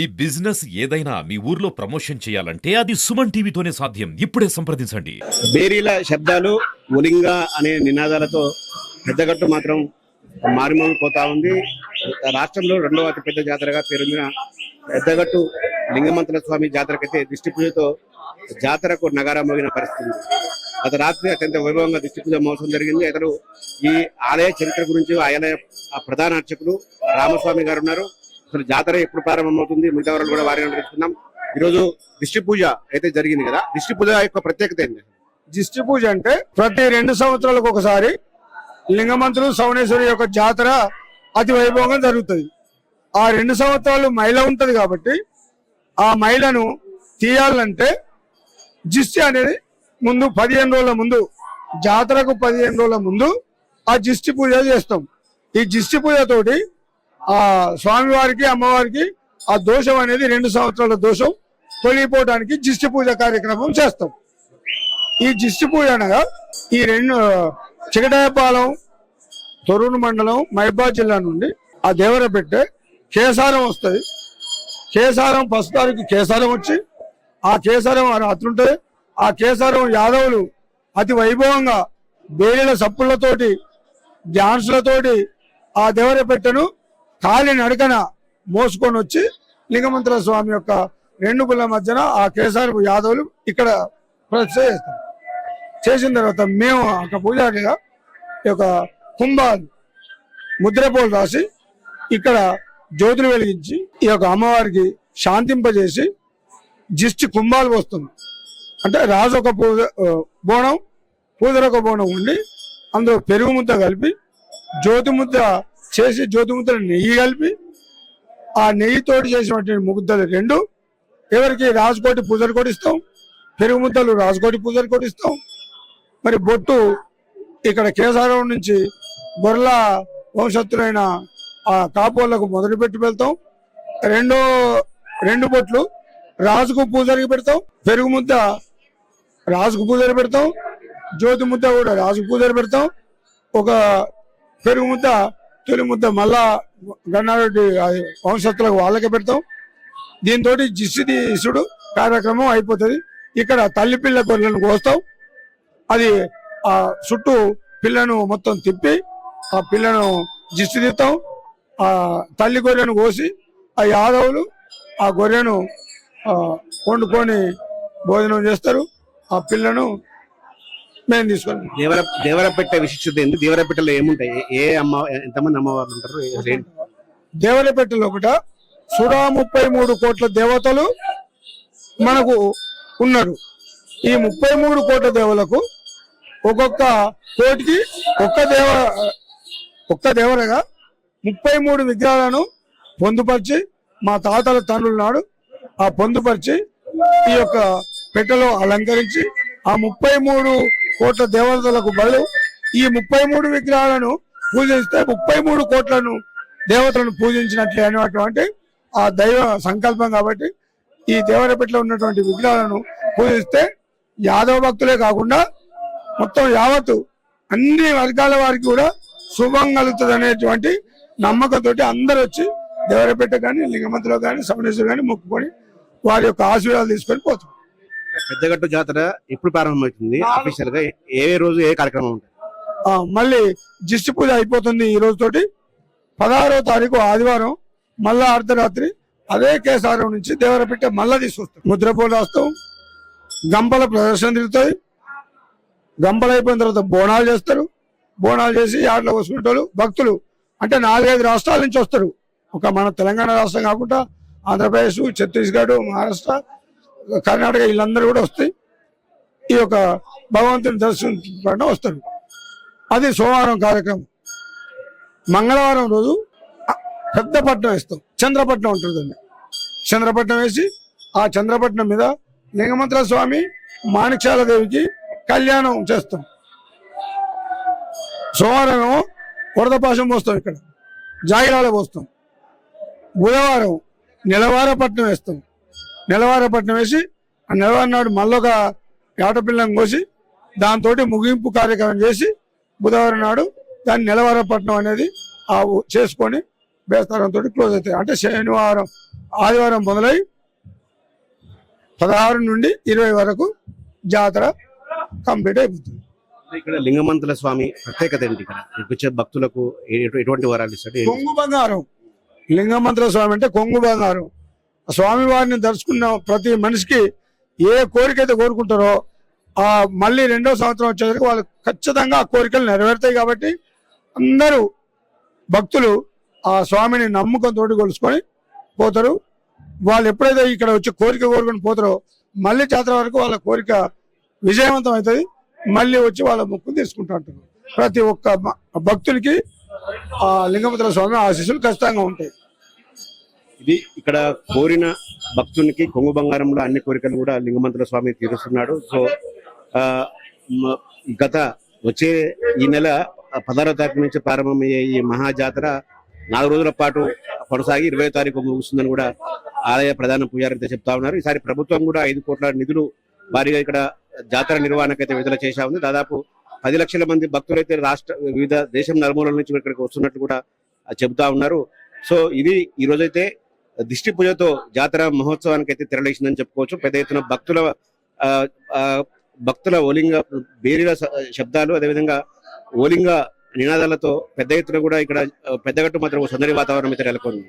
ఈ బిజినెస్ ఏదైనా మీ ఊర్లో ప్రమోషన్ చేయాలంటే అది సుమన్ టీవీతోనే సాధ్యం. ఇప్పుడే సంప్రదించండి. బేరీల శబ్దాలు ఒలింగా అనే నినాదాలతో పెద్దగట్టు మాత్రం మారిమోగిపోతా ఉంది. రాష్ట్రంలో రెండవ అతిపెద్ద జాతరగా పేరొందిన పెద్దగట్టు లింగమంతుల స్వామి జాతరకైతే దిష్టి పూజతో జాతరకు నగారా మోగిన పరిస్థితి గత రాత్రి అత్యంత వైభవంగా దిష్టి పూజ మహోత్సవం జరిగింది. అతను ఈ ఆలయ చరిత్ర గురించి ఆలయ ప్రధాన అర్చకులు రామస్వామి గారు ఉన్నారు. అసలు జాతర ఎప్పుడు ప్రారంభమవుతుంది? మిగతా వారు కూడా వారిని అడుగుతున్నాం ఈరోజు దిష్టి పూజ అయితే జరిగింది కదా? దిష్టి పూజ యొక్క ప్రత్యేకత ఏంటి? దిష్టి పూజ అంటే ప్రతి రెండు సంవత్సరాలకు ఒకసారి లింగమంతులు సౌనేశ్వరి యొక్క జాతర అతి వైభవంగా జరుగుతుంది. ఆ రెండు సంవత్సరాలు మైల ఉంటుంది కాబట్టి ఆ మైలను తీయాలంటే జిస్టి అనేది ముందు పదిహేను రోజుల ముందు జాతరకు పదిహేను రోజుల ముందు ఆ జిస్టి పూజ చేస్తాం. ఈ జిస్టి పూజతోటి ఆ స్వామివారికి అమ్మవారికి ఆ దోషం అనేది రెండు సంవత్సరాల దోషం తొలగిపోవడానికి జిష్టి పూజ కార్యక్రమం చేస్తాం. ఈ జిష్టి పూజ అనగా ఈ రెండు చికటాయపాలెం తొరూరు మండలం మహిబాద్ జిల్లా నుండి ఆ దేవరపెట్టె కేసారం వస్తుంది. కేసారం ప్రస్తుతానికి కేసారం వచ్చి ఆ కేసారం ఆ ఉంటుంది. ఆ కేసారం యాదవులు అతి వైభవంగా బేరీల సప్పులతోటి డ్యాన్సులతోటి ఆ దేవర పెట్టెను కాలినడకన మోసుకొని వచ్చి లింగమంతుల స్వామి యొక్క రెండు గుళ్ళ మధ్యన ఆ కేసారపు యాదవులు ఇక్కడ ప్రతిష్ట చేస్తారు. చేసిన తర్వాత మేము ఒక పూజారిగా ఈ యొక్క కుంభాలు ముద్రపోలు రాసి ఇక్కడ జ్యోతులు వెలిగించి ఈ యొక్క అమ్మవారికి శాంతింపజేసి జిస్టి కుంభాలు పోస్తుంది. అంటే రాజు ఒక పూజ బోణం బోనం బోణం ఒక బోనం ఉండి అందులో పెరుగు ముద్ద కలిపి జ్యోతి ముద్ద చేసి జ్యోతి ముద్ద నెయ్యి కలిపి ఆ నెయ్యితోటి చేసినటువంటి ముద్దలు రెండు. ఎవరికి రాజకోటి పూజలు కూడా ఇస్తాం పెరుగు ముద్దలు రాజకోటి పూజలు కూడా ఇస్తాం మరి బొట్టు ఇక్కడ కేసారం నుంచి బొర్ల వంశత్తులైన ఆ కాపోళ్ళకు మొదలు పెట్టి వెళ్తాం. రెండో రెండు బొట్లు రాజుకు పూజలకు పెడతాం పెరుగు ముద్ద రాజుకు పూజలు పెడతాం జ్యోతి ముద్ద కూడా రాజుకు పూజలు పెడతాం. ఒక పెరుగు ముద్ద తొలి ముద్ద మళ్ళా గన్నారెడ్డి వంశస్థులకు వాళ్ళకే పెడతాం. దీంతో జిస్సి ఇసుడు కార్యక్రమం అయిపోతుంది. ఇక్కడ తల్లి పిల్ల గొర్రెలను కోస్తాం. అది ఆ చుట్టూ పిల్లను మొత్తం తిప్పి ఆ పిల్లను జిస్టు తీస్తాం. ఆ తల్లి గొర్రెను కోసి ఆ యాదవులు ఆ గొర్రెను వండుకొని భోజనం చేస్తారు. ఆ పిల్లను మేము తీసుకొని దేవర దేవరపెట్టె విశిష్టత ఏంటి దేవరపెట్టెలో ఏముంటాయి? ఏ- అమ్మ ఎంతమంది అమ్మవార్లు ఉంటారు? దేవలపెట్ట లోపల సుడా ముప్పై మూడు కోట్ల దేవతలు మనకు ఉన్నారు. ఈ ముప్పై మూడు కోట్ల దేవలకు ఒక్కొక్క కోటికి ఒక్క దేవ ఒక్క దేవరగా ముప్పై మూడు విగ్రహాలను పొందుపరిచి మా తాతల తండ్రుల నాడు ఆ పొందుపరిచి ఈ యొక్క పెట్టెలో అలంకరించి ఆ ముప్పై మూడు కోట్ల దేవతలకు బదులు ఈ ముప్పై మూడు విగ్రహాలను పూజిస్తే ముప్పై మూడు కోట్లను దేవతలను పూజించినట్లే అనేటువంటి ఆ దైవ సంకల్పం కాబట్టి ఈ దేవరపెట్లో ఉన్నటువంటి విగ్రహాలను పూజిస్తే యాదవ భక్తులే కాకుండా మొత్తం యావత్తు అన్ని వర్గాల వారికి కూడా శుభం కలుగుతుంది అనేటువంటి నమ్మకంతో అందరు వచ్చి దేవరపేట కానీ లింగమంతిలో కానీ సమనేశ్వరు కానీ మొక్కుకొని వారి యొక్క ఆశీర్వాదాలు తీసుకొని పోతారు. పెద్దగట్టు జాతర ఎప్పుడు ప్రారంభమవుతుంది? అఫీషియల్గా ఏ రోజు ఏ కార్యక్రమం ఉంటుంది? మళ్ళీ జిస్టి పూజ అయిపోతుంది ఈ రోజుతోటి. పదహారో తారీఖు ఆదివారం మళ్ళా అర్ధరాత్రి అదే కేసారం నుంచి దేవరపెట్ట మళ్ళా తీసుకొస్తాం. ముద్రపోలు రాస్తాం గంపల ప్రదర్శన తిరుగుతాయి. గంపలు అయిపోయిన తర్వాత బోనాలు చేస్తారు. బోనాలు చేసి ఆటలు వసుకుంటారు భక్తులు అంటే నాలుగైదు రాష్ట్రాల నుంచి వస్తారు. ఒక మన తెలంగాణ రాష్ట్రం కాకుండా ఆంధ్రప్రదేశ్ ఛత్తీస్గఢ్ మహారాష్ట్ర కర్ణాటక వీళ్ళందరూ కూడా వస్తాయి. ఈ యొక్క భగవంతుని దర్శించడం వస్తారు. అది సోమవారం కార్యక్రమం. మంగళవారం రోజు పెద్దపట్నం పెద్ద వేస్తాం. చంద్రపట్నం ఉంటుంది అండి చంద్రపట్నం వేసి ఆ చంద్రపట్నం మీద లింగమంత్ర స్వామి మాణిక్యాల దేవికి కళ్యాణం చేస్తాం. సోమవారం ఏమో వరదపాశం పోస్తాం ఇక్కడ. జాగిరాల పోస్తాం. బుధవారం నెలవారపట్నం వేస్తాం. నెలవారపట్నం వేసి ఆ నెలవారి నాడు మళ్ళొక ఏటపిల్లం కోసి దాంతో ముగింపు కార్యక్రమం చేసి బుధవారం నాడు దాన్ని నెలవారపట్నం అనేది ఆ చేసుకొని బేస్తారంతో క్లోజ్ అవుతాయి. అంటే శనివారం ఆదివారం మొదలై పదహారు నుండి ఇరవై వరకు జాతర కంప్లీట్ అయిపోతుంది. ఇక్కడ లింగమంతుల స్వామి ప్రత్యేకత ఏంటి ఇక్కడ? భక్తులకు ఎటు- ఎటువంటి వరాలు ఇస్తాడు? కొంగు బంగారం. లింగమంత్ర స్వామి అంటే కొంగు బంగారం. ఆ స్వామి వారిని దర్శకున్న ప్రతి మనిషికి ఏ కోరిక అయితే కోరుకుంటారో ఆ మళ్ళీ రెండో సంవత్సరం వచ్చేసరికి వాళ్ళు ఖచ్చితంగా ఆ కోరికలు నెరవేరుతాయి కాబట్టి అందరూ భక్తులు ఆ స్వామిని నమ్మకంతో కొలుసుకొని పోతారు. వాళ్ళు ఎప్పుడైతే ఇక్కడ వచ్చి కోరిక కోరుకొని పోతారో మళ్ళీ జాతర వరకు వాళ్ళ కోరిక విజయవంతం అవుతుంది. మళ్ళీ వచ్చి వాళ్ళ ముక్కు తీసుకుంటూ ఉంటారు ప్రతి ఒక్క భక్తునికి ఆ లింగభద్ర స్వామి ఆశీస్సులు ఖచ్చితంగా ఉంటాయి. ఇది ఇక్కడ కోరిన భక్తునికి కొంగు బంగారంలో అన్ని కోరికలు కూడా లింగమంతుల స్వామి తీరుస్తున్నాడు. సో ఆ, గత వచ్చే ఈ నెల పదహారో తారీఖు నుంచి ప్రారంభమయ్యే ఈ మహాజాతర నాలుగు రోజుల పాటు కొనసాగి ఇరవై తారీఖు ముగుస్తుందని కూడా ఆలయ ప్రధాన పూజారి చెప్తా ఉన్నారు. ఈసారి ప్రభుత్వం కూడా ఐదు కోట్ల నిధులు భారీగా ఇక్కడ జాతర నిర్వహణకైతే విడుదల చేశా ఉంది. దాదాపు పది లక్షల మంది భక్తులైతే రాష్ట్ర వివిధ దేశం నలుమూలల నుంచి ఇక్కడికి వస్తున్నట్టు కూడా చెబుతా ఉన్నారు. సో ఇది ఈ రోజైతే దిష్టి పూజతో జాతర మహోత్సవానికి అయితే తెరలేసిందని చెప్పుకోవచ్చు. పెద్ద ఎత్తున భక్తుల ఆ, భక్తుల ఓలింగ బేరీల శబ్దాలు అదేవిధంగా ఓలింగ నినాదాలతో పెద్ద ఎత్తున కూడా ఇక్కడ పెద్దగట్టు మాత్రం సందడి వాతావరణం అయితే నెలకొంది.